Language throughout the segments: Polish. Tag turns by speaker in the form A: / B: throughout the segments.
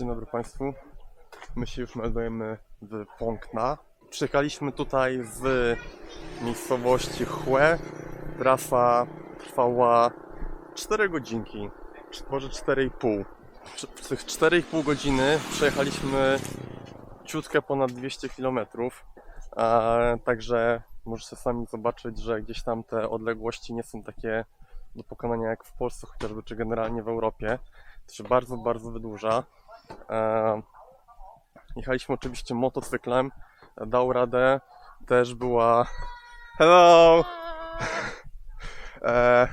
A: Dzień dobry Państwu. My się już meldujemy w Pongna. Przyjechaliśmy tutaj z miejscowości Chłe. Trasa trwała 4 godzinki, może 4,5. Przy- W tych 4,5 godziny przejechaliśmy ciutkę ponad 200 km. Także możecie sami zobaczyć, że gdzieś tam te odległości nie są takie do pokonania jak w Polsce chociażby, czy generalnie w Europie. To się bardzo, bardzo wydłuża. E, Jechaliśmy oczywiście motocyklem, dał radę, też była... Hello! E,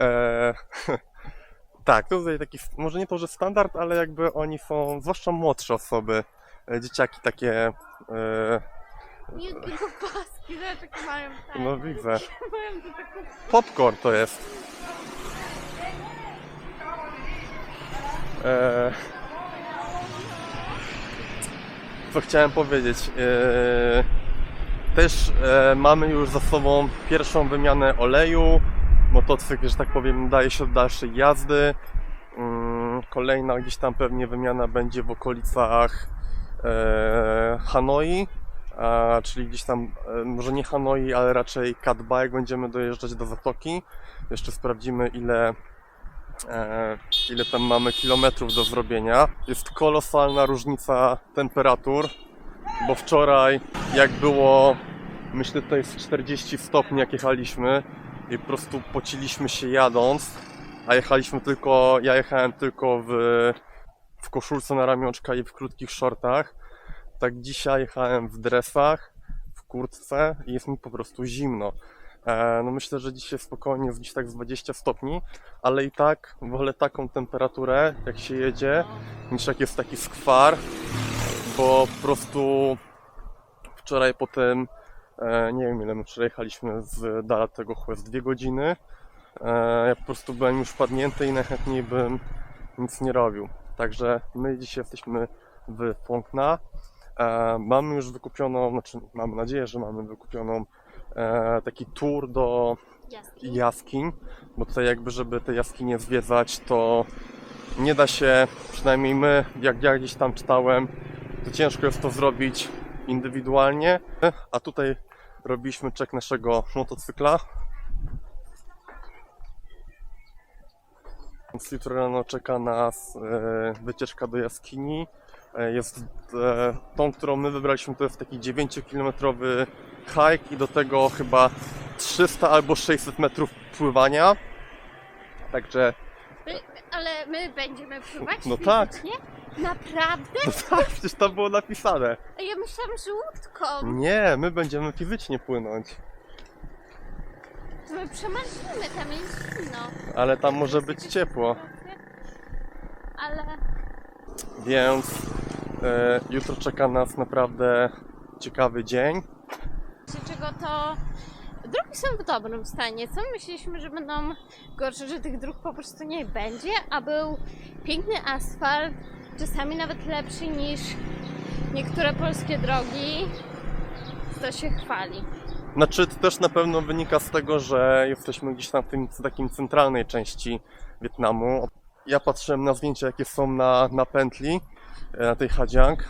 A: e, tak, to tutaj taki, może nie to, że standard, ale jakby oni są, zwłaszcza młodsze osoby, e, dzieciaki takie, e,
B: Jakiego paski, zobacz jakie mają tak.
A: no widzę, popcorn to jest. E, co chciałem powiedzieć? E, też e, mamy już za sobą pierwszą wymianę oleju. Motocykl, że tak powiem, daje się do dalszej jazdy. Mm, Kolejna gdzieś tam pewnie wymiana będzie w okolicach Hanoi. A, czyli gdzieś tam, może nie Hanoi, ale raczej Katba, jak będziemy dojeżdżać do Zatoki. Jeszcze sprawdzimy, ile, e, ile tam mamy kilometrów do zrobienia. Jest kolosalna różnica temperatur, bo wczoraj, jak było, myślę, to jest 40 stopni, jak jechaliśmy, i po prostu pociliśmy się jadąc, a jechaliśmy tylko, ja jechałem tylko w, w koszulce na ramionczka i w krótkich shortach. Tak dzisiaj jechałem w dresach, w kurtce i jest mi po prostu zimno. E, no myślę, że dzisiaj spokojnie jest gdzieś tak z 20 stopni, ale i tak wolę taką temperaturę, jak się jedzie, niż jak jest taki skwar, bo po prostu wczoraj potem, e, nie wiem ile my przejechaliśmy z dala tego chłez, dwie godziny. E, ja po prostu byłem już padnięty i najchętniej bym nic nie robił. Także my dzisiaj jesteśmy w Pongna. E, mamy już wykupioną, znaczy mamy nadzieję, że mamy wykupioną e, taki tour do
B: Jaski.
A: jaskiń, bo tutaj jakby, żeby te jaskinie zwiedzać, to nie da się, przynajmniej my, jak ja gdzieś tam czytałem, to ciężko jest to zrobić indywidualnie, a tutaj robiliśmy czek naszego motocykla. Więc jutro rano czeka nas e, wycieczka do jaskini. E, Jest e, tą, którą my wybraliśmy, to jest taki 9-kilometrowy hike i do tego chyba 300 albo 600 metrów pływania. Także,
B: ale my będziemy pływać
A: No tak.
B: fizycznie? Naprawdę?
A: no tak, przecież tam było napisane.
B: A ja myślałam, że łódką.
A: Nie, my będziemy fizycznie płynąć,
B: To my przemarzniemy, tam jest zimno.
A: ale tam może być ciepło.
B: Ale
A: Więc jutro czeka nas naprawdę ciekawy dzień.
B: czego to... Drogi są w dobrym stanie. Co myśleliśmy, że będą gorsze, że tych dróg po prostu nie będzie, a był piękny asfalt, czasami nawet lepszy niż niektóre polskie drogi. To się chwali.
A: Znaczy, to też na pewno wynika z tego, że jesteśmy gdzieś tam w tym takim centralnej części Wietnamu. Ja patrzyłem na zdjęcia, jakie są na, na pętli, e, na tej Hadziang.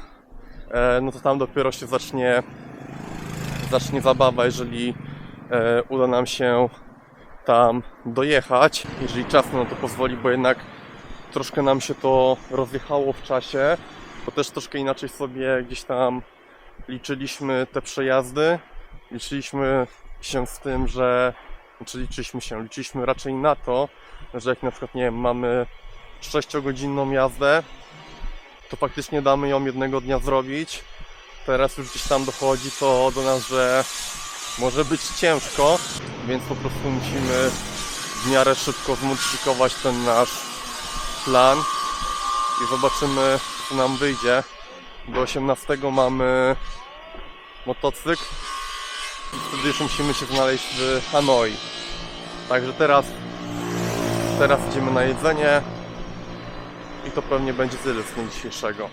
A: E, No to tam dopiero się zacznie, zacznie zabawa, jeżeli e, uda nam się tam dojechać, jeżeli czas nam to pozwoli, bo jednak troszkę nam się to rozjechało w czasie, bo też troszkę inaczej sobie gdzieś tam liczyliśmy te przejazdy liczyliśmy się z tym, że znaczy liczyliśmy się, liczyliśmy raczej na to, że jak na przykład, nie wiem, mamy 6-godzinną jazdę, to faktycznie damy ją jednego dnia zrobić. Teraz już gdzieś tam dochodzi to do nas, że może być ciężko, więc po prostu musimy w miarę szybko zmodyfikować ten nasz plan i zobaczymy, co nam wyjdzie. Do 18 mamy motocykl, wtedy już musimy się znaleźć w Hanoi. Także teraz, teraz idziemy na jedzenie i to pewnie będzie tyle z dnia dzisiejszego.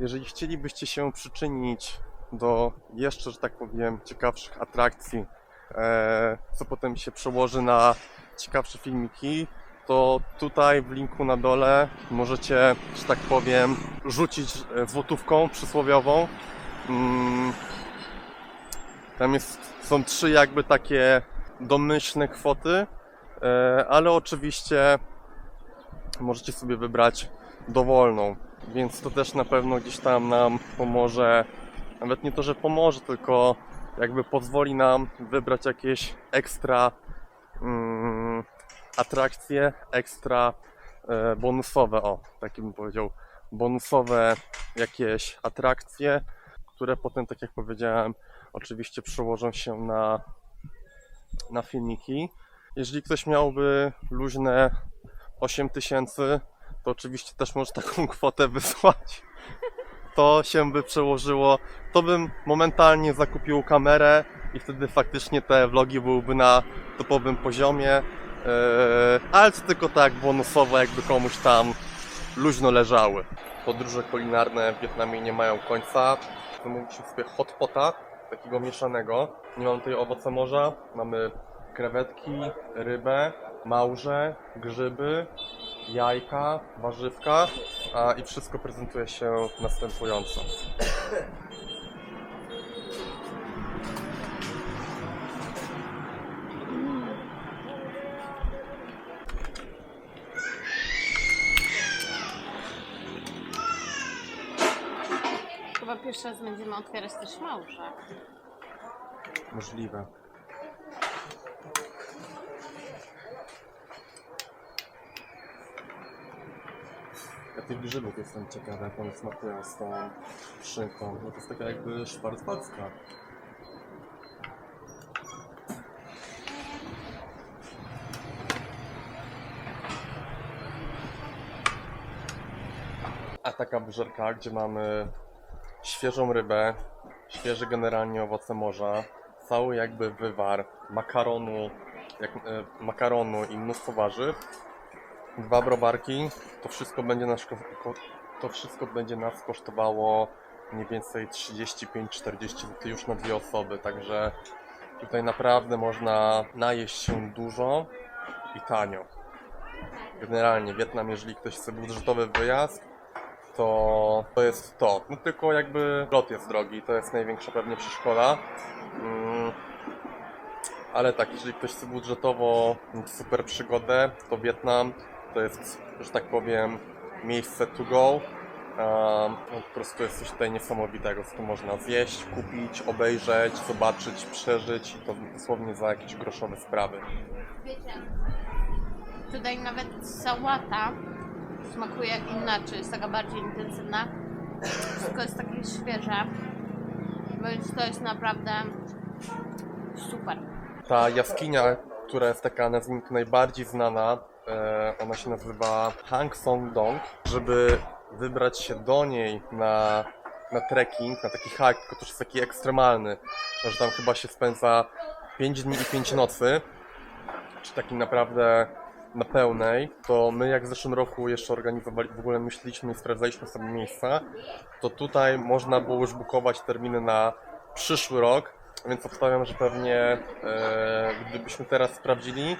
A: Jeżeli chcielibyście się przyczynić do jeszcze, że tak powiem, ciekawszych atrakcji, e, co potem się przełoży na ciekawsze filmiki, to tutaj w linku na dole możecie, że tak powiem, rzucić e, złotówką przysłowiową. Mm, Tam jest, są trzy jakby takie domyślne kwoty, e, ale oczywiście możecie sobie wybrać dowolną, więc to też na pewno gdzieś tam nam pomoże, nawet nie to, że pomoże, tylko jakby pozwoli nam wybrać jakieś ekstra mm, atrakcje, ekstra e, bonusowe, o, taki bym powiedział, bonusowe jakieś atrakcje, które potem, tak jak powiedziałem, oczywiście przełożą się na, na filmiki. Jeżeli ktoś miałby luźne 8 tysięcy, to oczywiście też może taką kwotę wysłać. To się by przełożyło, to bym momentalnie zakupił kamerę i wtedy faktycznie te vlogi byłyby na topowym poziomie. Eee, ale to tylko tak bonusowo, jakby komuś tam luźno leżały. Podróże kulinarne w Wietnamie nie mają końca. Zamówiliśmy sobie hot pota, takiego mieszanego. Nie mamy tutaj owoce morza, mamy krewetki, rybę, małże, grzyby, jajka, warzywka a, i wszystko prezentuje się następująco.
B: Chyba pierwszy raz będziemy otwierać też małże.
A: Możliwe. Ja tych grzybów jestem ciekawy, jak one smakują z tą szynką. No to jest taka jakby szwarcwalska. A taka wyżerka, gdzie mamy świeżą rybę, świeże generalnie owoce morza, cały jakby wywar makaronu, jak, e, makaronu i mnóstwo warzyw, dwa browarki, to wszystko będzie nas, to wszystko będzie nas kosztowało mniej więcej 35-40 zł już na dwie osoby, także tutaj naprawdę można najeść się dużo i tanio. Generalnie Wietnam, jeżeli ktoś chce budżetowy wyjazd, to to jest to. No tylko jakby lot jest drogi, to jest największa pewnie przeszkoda. Mm, ale tak, jeżeli ktoś chce budżetowo super przygodę, to Wietnam to jest, że tak powiem, miejsce to go. Um, po prostu jest coś tutaj niesamowitego, co tu można zjeść, kupić, obejrzeć, zobaczyć, przeżyć i to dosłownie za jakieś groszowe sprawy.
B: Wiecie, tutaj nawet sałata smakuje inaczej, jest taka bardziej intensywna. Wszystko jest takie świeże, więc to jest naprawdę super.
A: Ta jaskinia, która jest taka nazwijmy najbardziej znana, ona się nazywa Hang Song Dong. Żeby wybrać się do niej na, na trekking, na taki hike, tylko też jest taki ekstremalny, że tam chyba się spędza 5 dni i 5 nocy, czy taki naprawdę na pełnej, to my jak w zeszłym roku jeszcze organizowali, w ogóle myśleliśmy i sprawdzaliśmy sobie miejsca, to tutaj można było już bukować terminy na przyszły rok, więc obstawiam, że pewnie e, gdybyśmy teraz sprawdzili,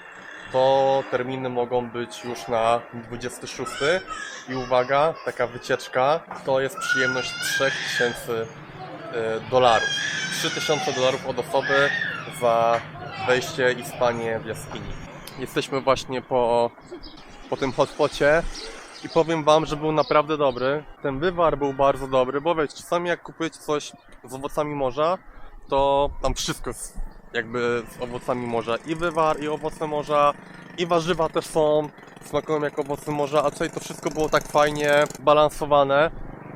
A: to terminy mogą być już na 26. I uwaga, taka wycieczka to jest przyjemność 3000 e, dolarów. 3000 dolarów od osoby za wejście i spanie w jaskini. Jesteśmy właśnie po, po tym hotspocie i powiem wam, że był naprawdę dobry. Ten wywar był bardzo dobry, bo wiecie, czasami jak kupujecie coś z owocami morza, to tam wszystko jest jakby z owocami morza. I wywar, i owoce morza, i warzywa też są, smakują jak owoce morza, a tutaj to wszystko było tak fajnie balansowane.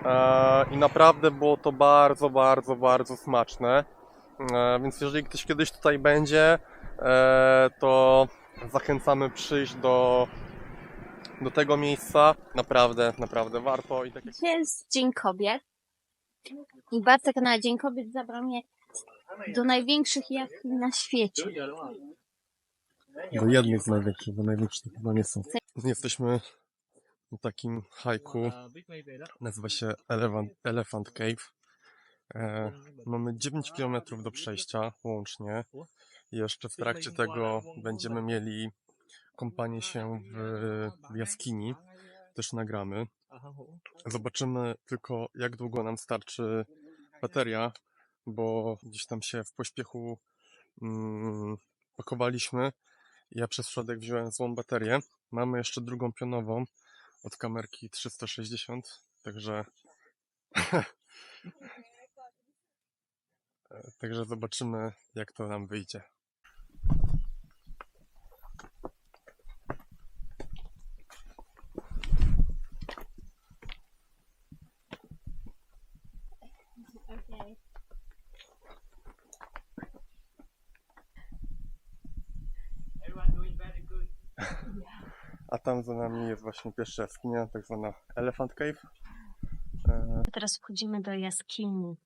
A: E, I naprawdę było to bardzo, bardzo, bardzo smaczne. E, Więc jeżeli ktoś kiedyś tutaj będzie, e, to zachęcamy przyjść do, do tego miejsca. Naprawdę, naprawdę warto. I tak
B: Dzisiaj jest Dzień Kobiet i Bartek na Dzień Kobiet zabrał mnie do największych jaskiń na świecie.
A: Do jednych z największych, bo największe chyba nie są. Jesteśmy na takim hajku, nazywa się Elephant, Elephant Cave. E, mamy 9 km do przejścia łącznie. Jeszcze w trakcie tego będziemy mieli kąpanie się w jaskini też nagramy. Zobaczymy tylko, jak długo nam starczy bateria, bo gdzieś tam się w pośpiechu mm, pakowaliśmy. Ja przez środek wziąłem złą baterię. Mamy jeszcze drugą pionową od kamerki 360, także także zobaczymy, jak to nam wyjdzie. Tam za nami jest właśnie pierwsza jaskinia, tak zwana Elephant Cave. E,
C: Teraz wchodzimy do jaskini.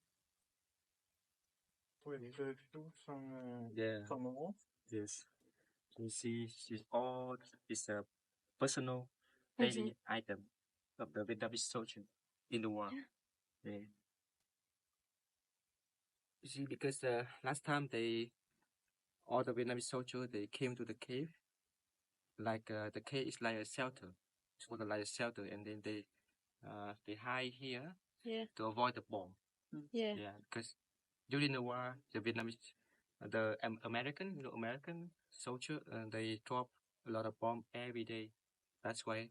D: Yeah. Yes. You see, she's all is a personal daily item of the Vietnamese soldier in the war. Yeah. You see, because uh, last time they, all the Vietnamese soldiers, they came to the cave. Like uh, the cave is like a shelter. It's called like a shelter, and then they, uh, they hide here
B: Yeah.
D: to avoid the bomb.
B: Yeah.
D: Yeah, because during the war, the Vietnamese, uh, the um, American, you know, American soldier, uh, they drop a lot of bomb every day. That's why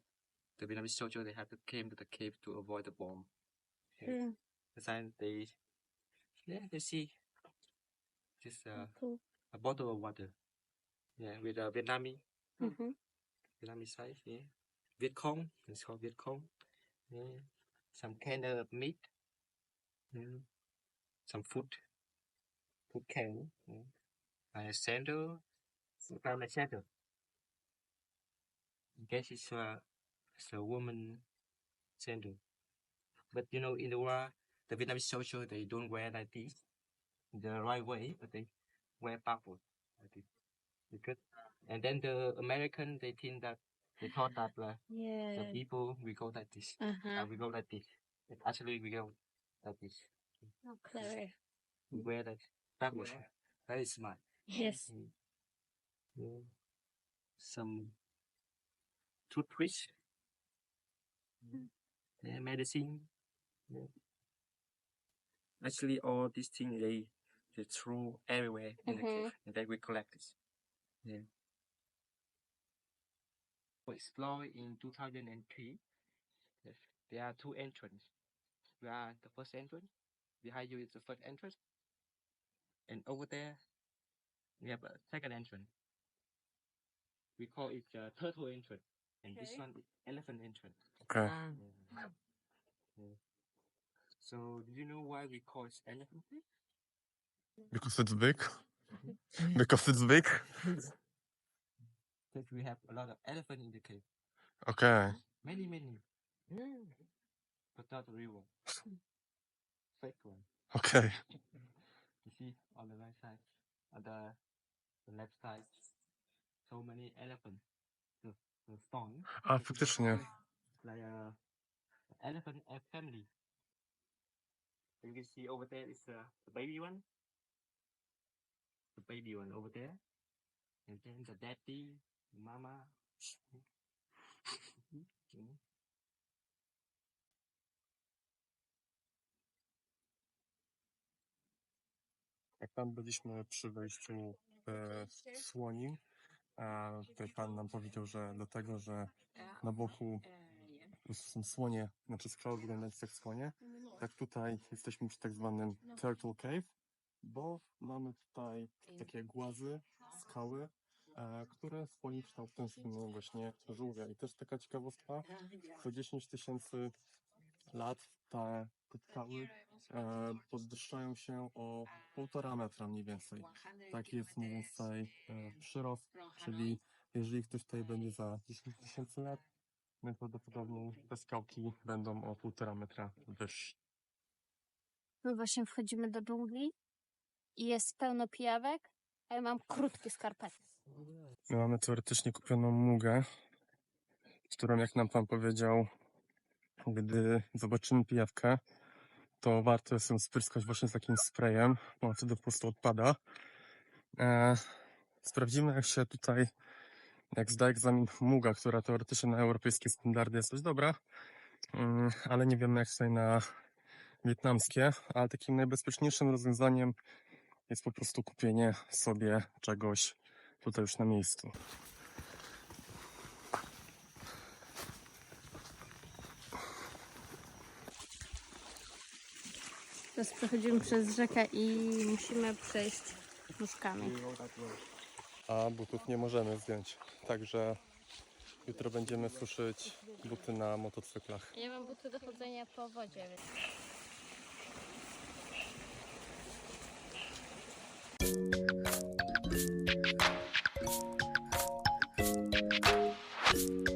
D: the Vietnamese soldier they have to came to the cave to avoid the bomb.
B: Hmm.
D: That's why they, yeah, they see just uh,
B: Cool.
D: a bottle of water. Yeah, with a Vietnamese
B: hmm
D: Vietnamese side. Yeah, Việt Cong. It's called Việt Cong. Yeah, some kind of meat. Yeah. Some food. Food can. Yeah. Like a sandal. Sometimes a sandal. I guess it's a, it's a woman sandal. But you know, in the world, the Vietnamese social, they don't wear like this the right way, but they wear backward like this. Because, and then the American they think that they thought that uh, the people we go like this,
B: Uh-huh.
D: uh, we go like this. But actually we go like this.
B: Oh, clever.
D: We wear that backward. Very smart.
B: Yes.
D: Mm. Yeah. Some toothpaste.
B: Mm.
D: Yeah, medicine. Yeah. Actually, all these things they they throw everywhere in the cave, and then we collect this. Yeah. We explore in 2003. There are two entrances. We are the first entrance. Behind you is the first entrance. And over there, we have a second entrance. We call it uh, turtle entrance. And this one is elephant entrance.
A: okej.
D: Yeah. Yeah. So, do you know why we call it elephant?
A: Because it's big. Because it's big.
D: Because we have a lot of elephant in the cave.
A: Okay.
D: Many, many. But not the real one. Fake one.
A: Okay.
D: You see on the right side, on the, the left side, so many elephants. The, the stone.
A: A, faktycznie.
D: like a elephant family. You can see over there is uh, the baby one. The baby one over there. And then the daddy, mama.
A: Jak tam byliśmy przy wejściu e, słoni, a tutaj pan nam powiedział, że do tego, że na boku są słonie, znaczy skały wyglądające jak słonie, tak tutaj jesteśmy przy tak zwanym Turtle Cave, bo mamy tutaj takie głazy, skały, które swoim kształtem są właśnie żółwia. I też taka ciekawostka, co 10 tysięcy lat te, skały e, podwyższają się o półtora metra mniej więcej. Taki jest mniej więcej e, przyrost, czyli jeżeli ktoś tutaj będzie za 10 tysięcy lat, najprawdopodobniej te skałki będą o półtora metra wyższe.
B: My właśnie wchodzimy do dżungli i jest pełno pijawek, a ja mam krótkie skarpety.
A: My mamy teoretycznie kupioną mugę, którą jak nam pan powiedział, gdy zobaczymy pijawkę, to warto jest ją spryskać właśnie z takim sprayem, bo ona wtedy po prostu odpada. E, sprawdzimy jak się tutaj jak zda egzamin Muga, która teoretycznie na europejskie standardy jest dość dobra, mm, ale nie wiemy jak tutaj na wietnamskie, ale takim najbezpieczniejszym rozwiązaniem jest po prostu kupienie sobie czegoś tutaj już na miejscu.
E: Teraz przechodzimy przez rzekę i musimy przejść nóżkami.
A: A butów nie możemy zdjąć, także jutro będziemy suszyć buty na motocyklach.
E: Ja mam buty do chodzenia po wodzie. Więc... Thank you.